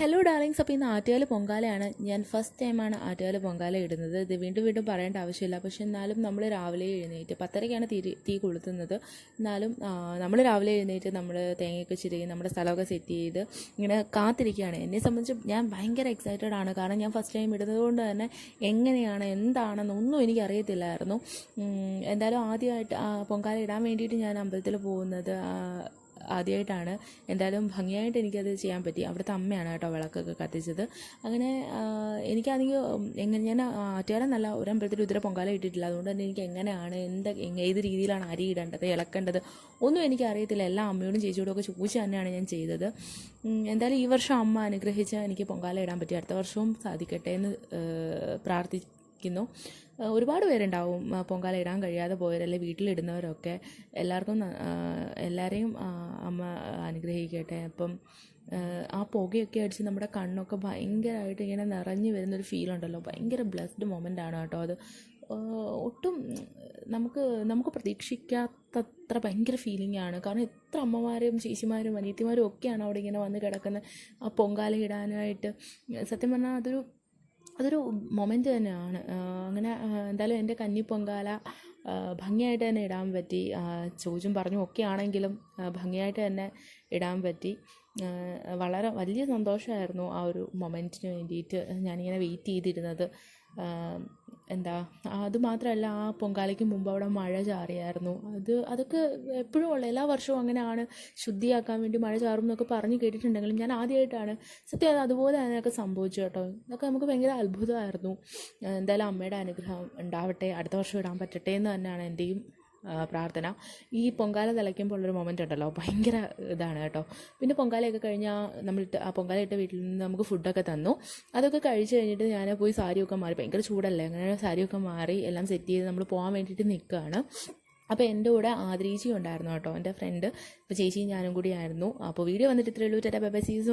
Hello darlings അപ്പോൾ ഇന്ന് ആറ്റുകാൽ പൊങ്കാലയാണ്. ഞാൻ ഫസ്റ്റ് ടൈമാണ് ആറ്റുകാൽ പൊങ്കാല ഇടുന്നത്. ഇത് വീണ്ടും വീണ്ടും പറയേണ്ട ആവശ്യമില്ല. പക്ഷെ എന്നാലും നമ്മൾ രാവിലെ എഴുന്നേറ്റ് പത്തരയ്ക്കാണ് തീ തീ കൊളുത്തുന്നത്. എന്നാലും നമ്മൾ രാവിലെ എഴുന്നേറ്റ് നമ്മൾ തേങ്ങയൊക്കെ ചിരുകി നമ്മുടെ സ്ഥലമൊക്കെ സെറ്റ് ചെയ്ത് ഇങ്ങനെ കാത്തിരിക്കുകയാണ്. എന്നെ സംബന്ധിച്ച് ഞാൻ ഭയങ്കര എക്സൈറ്റഡ് ആണ്. കാരണം ഞാൻ ഫസ്റ്റ് ടൈം ഇടുന്നത് കൊണ്ട് തന്നെ എങ്ങനെയാണ് എന്താണെന്നൊന്നും എനിക്ക് അറിയത്തില്ലായിരുന്നു എന്തായാലും ആദ്യമായിട്ട് പൊങ്കാല ഇടാൻ വേണ്ടിയിട്ട് ഞാൻ അമ്പലത്തിൽ പോകുന്നത് ആദ്യമായിട്ടാണ് എന്തായാലും ഭംഗിയായിട്ട് എനിക്കത് ചെയ്യാൻ പറ്റി. അവിടുത്തെ അമ്മയാണ് കേട്ടോ വിളക്കൊക്കെ കത്തിച്ചത്. അങ്ങനെ എനിക്കാണെങ്കിൽ എങ്ങനെ ഞാൻ ആറ്റുകാലം നല്ല ഒരു അമ്പലത്തിൽ ഇതുവരെ പൊങ്കാല ഇട്ടിട്ടില്ല. അതുകൊണ്ട് തന്നെ എനിക്ക് എങ്ങനെയാണ് എന്ത് ഏത് രീതിയിലാണ് അരി ഇടേണ്ടത് ഇളക്കേണ്ടത് ഒന്നും എനിക്കറിയത്തില്ല. എല്ലാ അമ്മയോടും ചേച്ചിയോടും ഒക്കെ ചോദിച്ച് തന്നെയാണ് ഞാൻ ചെയ്തത്. എന്തായാലും ഈ വർഷം അമ്മ അനുഗ്രഹിച്ച എനിക്ക് പൊങ്കാല ഇടാൻ പറ്റി. അടുത്ത വർഷവും സാധിക്കട്ടെ എന്ന് പ്രാർത്ഥിക്കുന്നു ആ, ഒരുപാട് പേരുണ്ടാവും പൊങ്കാല ഇടാൻ കഴിയാതെ പോയവരല്ലേ വീട്ടിലിടുന്നവരൊക്കെ. എല്ലാവർക്കും എല്ലാവരെയും അമ്മ അനുഗ്രഹിക്കട്ടെ. അപ്പം ആ, പുകയൊക്കെ അടിച്ച് നമ്മുടെ കണ്ണൊക്കെ ഭയങ്കരമായിട്ട് ഇങ്ങനെ നിറഞ്ഞു വരുന്നൊരു ഫീൽ ഉണ്ടല്ലോ. ഭയങ്കര ബ്ലെസ്ഡ് മൊമെന്റ് ആണ് കേട്ടോ അത്. ഒട്ടും നമുക്ക് നമുക്ക് പ്രതീക്ഷിക്കാത്തത്ര ഭയങ്കര ഫീലിംഗ് ആണ്. കാരണം എത്ര അമ്മമാരും ചേച്ചിമാരും അനിയത്തിമാരും ഒക്കെയാണ് അവിടെ ഇങ്ങനെ വന്ന് കിടക്കുന്നത് ആ പൊങ്കാല ഇടാനായിട്ട്. സത്യം പറഞ്ഞാൽ അതൊരു അതൊരു മൊമെന്റ് തന്നെയാണ്. അങ്ങനെ എന്തായാലും എന്റെ കന്നി പൊങ്കാല ഭംഗിയായിട്ട് തന്നെ ഇടാൻ പറ്റി. ചോദിച്ചും പറഞ്ഞും ഒക്കെ ആണെങ്കിലും ഭംഗിയായിട്ട് തന്നെ ഇടാൻ പറ്റി. വളരെ വലിയ സന്തോഷമായിരുന്നു ആ ഒരു മൊമെന്റിന് വേണ്ടിയിട്ട് ഞാനിങ്ങനെ വെയിറ്റ് ചെയ്തിരുന്നത്. എന്താ അത് മാത്രമല്ല ആ പൊങ്കാലയ്ക്ക് മുമ്പ് അവിടെ മഴ ചാറിയായിരുന്നു. അത് അതൊക്കെ എപ്പോഴും ഉള്ള എല്ലാ വർഷവും അങ്ങനെയാണ്. ശുദ്ധിയാക്കാൻ വേണ്ടി മഴ ചാറും എന്നൊക്കെ പറഞ്ഞ് കേട്ടിട്ടുണ്ടെങ്കിലും ഞാൻ ആദ്യമായിട്ടാണ് സത്യം അത് അതുപോലെ അതിനൊക്കെ സംഭവിച്ചു കേട്ടോ. ഇതൊക്കെ നമുക്ക് ഭയങ്കര അത്ഭുതമായിരുന്നു. എന്തായാലും അമ്മയുടെ അനുഗ്രഹം ഉണ്ടാവട്ടെ അടുത്ത വർഷം ഇടാൻ പറ്റട്ടെ എന്ന് തന്നെയാണ് എന്റെയും പ്രാർത്ഥന. ഈ പൊങ്കാല തിളയ്ക്കുമ്പോൾ ഉള്ളൊരു മൊമെന്റ് ഉണ്ടല്ലോ. ഭയങ്കര ഇതാണ് കേട്ടോ. പിന്നെ പൊങ്കാലയൊക്കെ കഴിഞ്ഞാൽ നമ്മൾ ആ പൊങ്കാല ഇട്ട വീട്ടിൽ നിന്ന് നമുക്ക് ഫുഡൊക്കെ തന്നു. അതൊക്കെ കഴിച്ച് കഴിഞ്ഞിട്ട് ഞാൻ പോയി സാരിയൊക്കെ മാറി. ഭയങ്കര ചൂടല്ലേ? അങ്ങനെ സാരിയൊക്കെ മാറി എല്ലാം സെറ്റ് ചെയ്ത് നമ്മൾ പോകാൻ വേണ്ടിയിട്ട് നിൽക്കുകയാണ് അപ്പോൾ എന്റെ കൂടെ ആദ്രീച്ചി ഉണ്ടായിരുന്നു കേട്ടോ എന്റെ ഫ്രണ്ട് ഇപ്പോൾ ചേച്ചിയും ഞാനും കൂടി ആയിരുന്നു. അപ്പോൾ വീഡിയോ വന്നിട്ട് ഇത്രയുള്ളൂ ചേട്ടാ ബൈ ബൈ